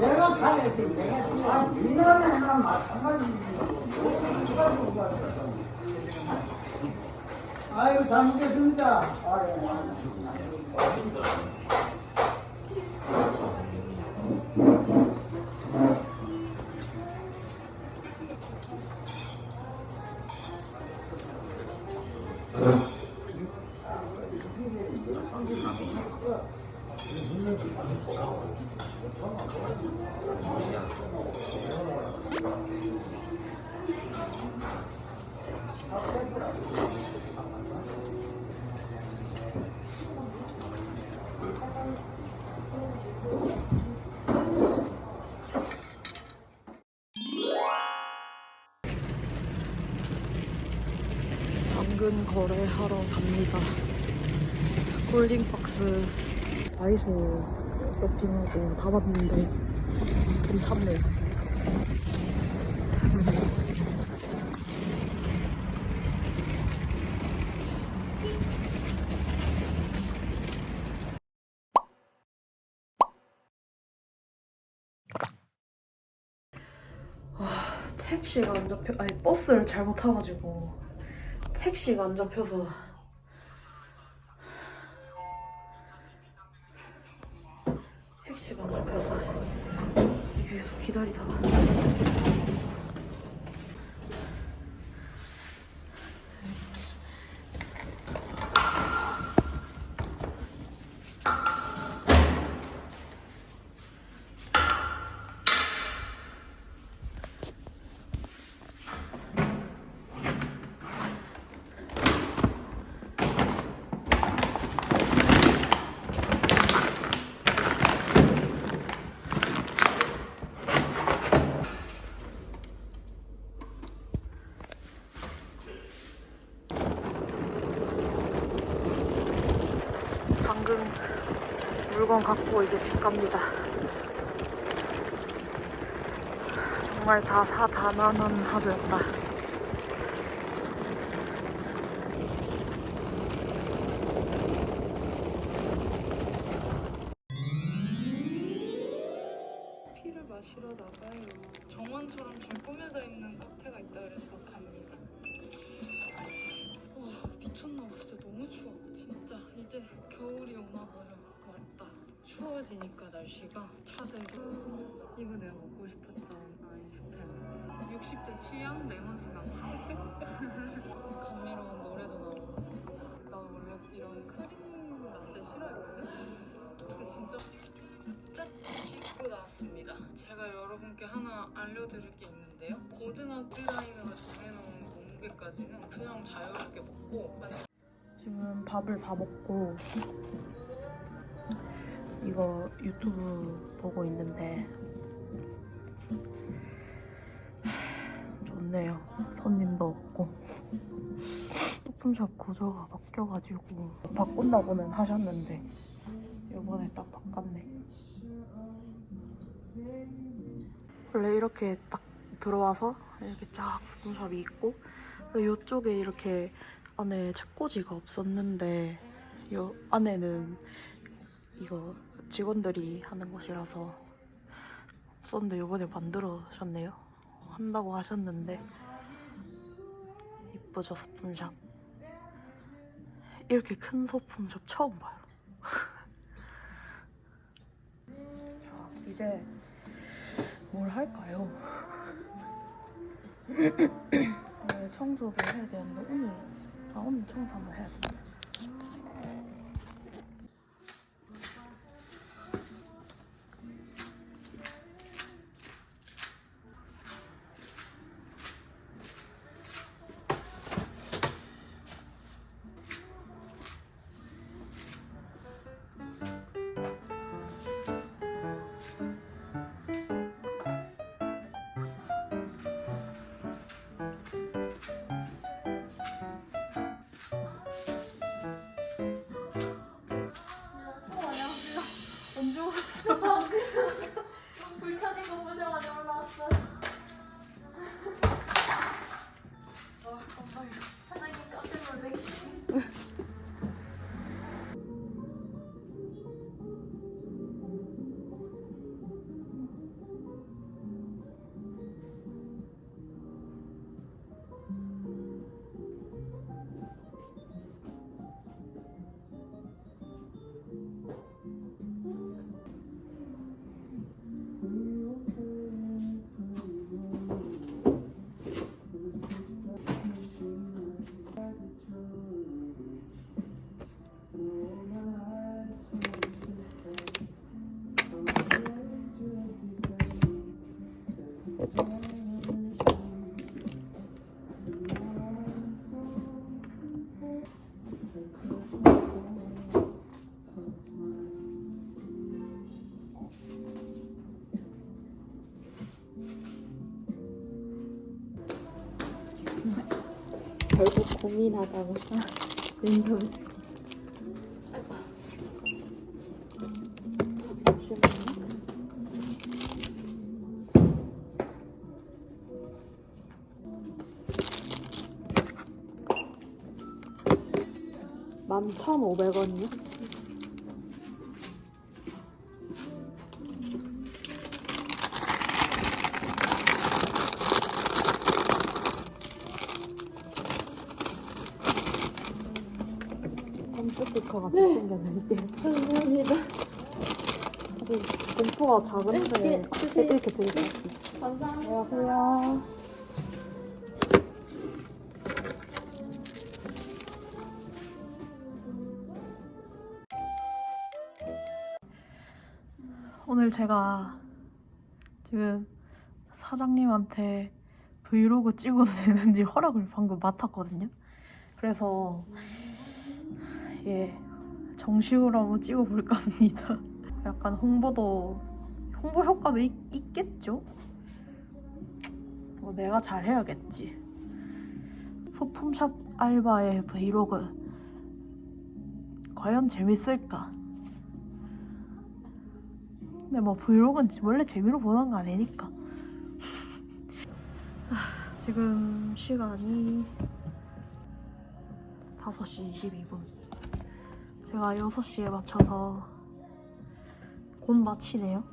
내가 가야지, 내가. 아. 아이고, 잘 먹겠습니다. 아, 예. 당근 거래하러 갑니다. 콜딩박스 다이소 쇼핑하고 다 봤는데 괜찮네요. 아, 택시가 안 잡혀, 아니 버스를 잘못 타가지고 택시가 안 잡혀서. 택시가 안 잡혀서 계속 기다리다가 방금 물건 갖고 이제 집 갑니다. 정말 다 사다난한 하루였다. 추워지니까 날씨가 차들고 이거 내가 먹고 싶었던 아이스크림. 60대 취향 레몬 생강차. 감미로운 노래도 나오고. 나 원래 이런 크림 라떼 싫어했거든. 그래서 진짜 진짜 씻고 나왔습니다. 제가 여러분께 하나 알려드릴 게 있는데요. 고등학교 라인으로 정해놓은 몸무게까지는 그냥 자유롭게 먹고 지금 밥을 다 먹고 이거 유튜브 보고 있는데 좋네요. 손님도 없고 소품샵 구조가 바뀌어가지고 바꾼다고는 하셨는데 이번에 딱 바꿨네. 원래 이렇게 딱 들어와서 이렇게 쫙 소품샵이 있고 이쪽에 이렇게 안에 책꽂이가 없었는데 이 안에는 이거 직원들이 하는 곳이라서 없었는데 이번에 만들어셨네요. 한다고 하셨는데 이쁘죠 소품샵. 이렇게 큰 소품샵 처음 봐요. 자 이제 뭘 할까요? 오늘 청소를 해야 되는데 오늘 아 오늘 청소 한번 해야 돼. 결국 고민하다가 왼손 만 천오백 원이요? 스티커 같이 챙겨드릴게요. 감사합니다. 공포가 작은데 네, 주세요. 이렇게 드릴게요. 감사합니다. 안녕하세요. 오늘 제가 지금 사장님한테 브이로그 찍어도 되는지 허락을 방금 맡았거든요. 그래서 예 정식으로 한번 찍어볼까 합니다. 약간 홍보도 홍보 효과도 있, 있겠죠? 뭐 내가 잘해야겠지. 소품샵 알바의 브이로그 과연 재밌을까? 근데 뭐 브이로그는 원래 재미로 보는 거 아니니까. 아, 지금 시간이 5시 22분. 제가 6시에 맞춰서 곧 마치네요.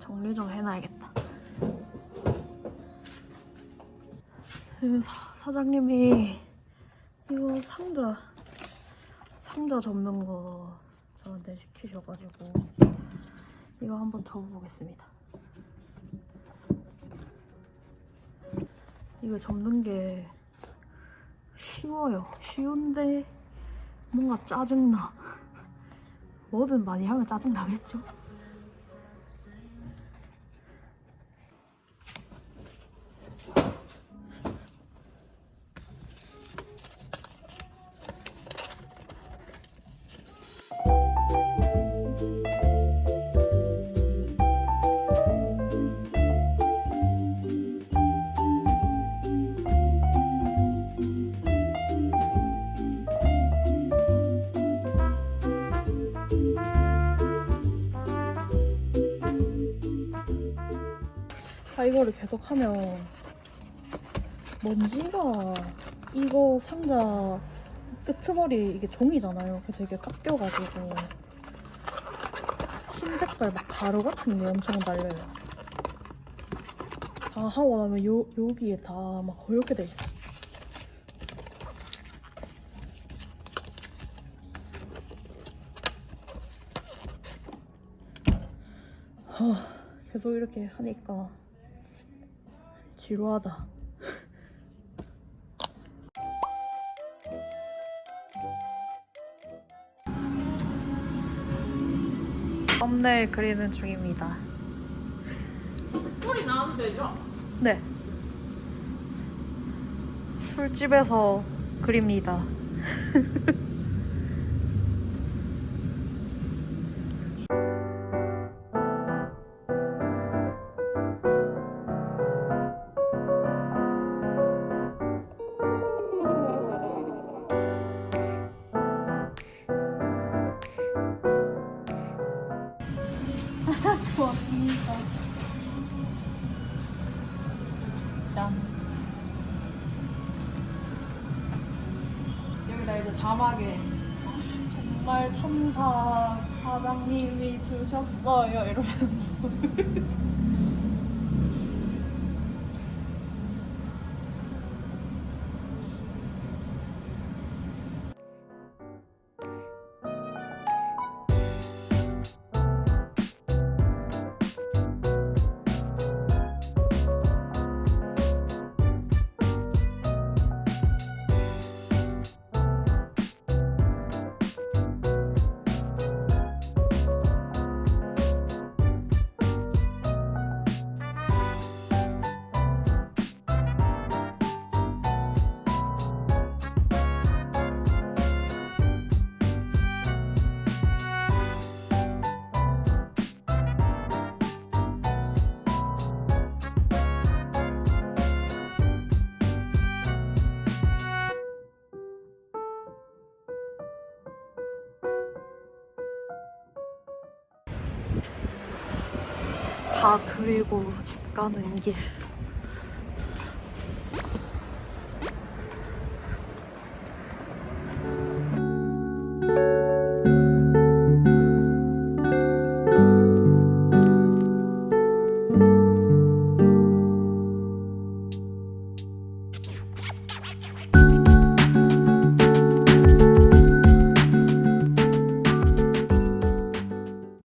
정리 좀 해놔야겠다. 그 사, 사장님이 이거 상자 상자 접는 거 저한테 시키셔가지고 이거 한번 접어보겠습니다. 이거 접는 게 쉬워요. 쉬운데 뭔가 짜증나. 뭐든 많이 하면 짜증나겠죠? 이거를 계속 하면 먼지가 이거 상자 끄트머리 이게 종이잖아요. 그래서 이게 깎여가지고 흰 색깔 막 가루 같은 게 엄청 날려요. 다 하고 나면 요, 여기에 다막 거렇게 돼 있어. 하, 계속 이렇게 하니까 지루하다. 썸네일 그리는 중입니다. 꼴이 나와도 되죠? 네. 술집에서 그립니다. 고맙습니다. 짠. 여기다 이제 자막에 정말 천사 사장님이 주셨어요 이러면서 다 그리고 집 가는 길.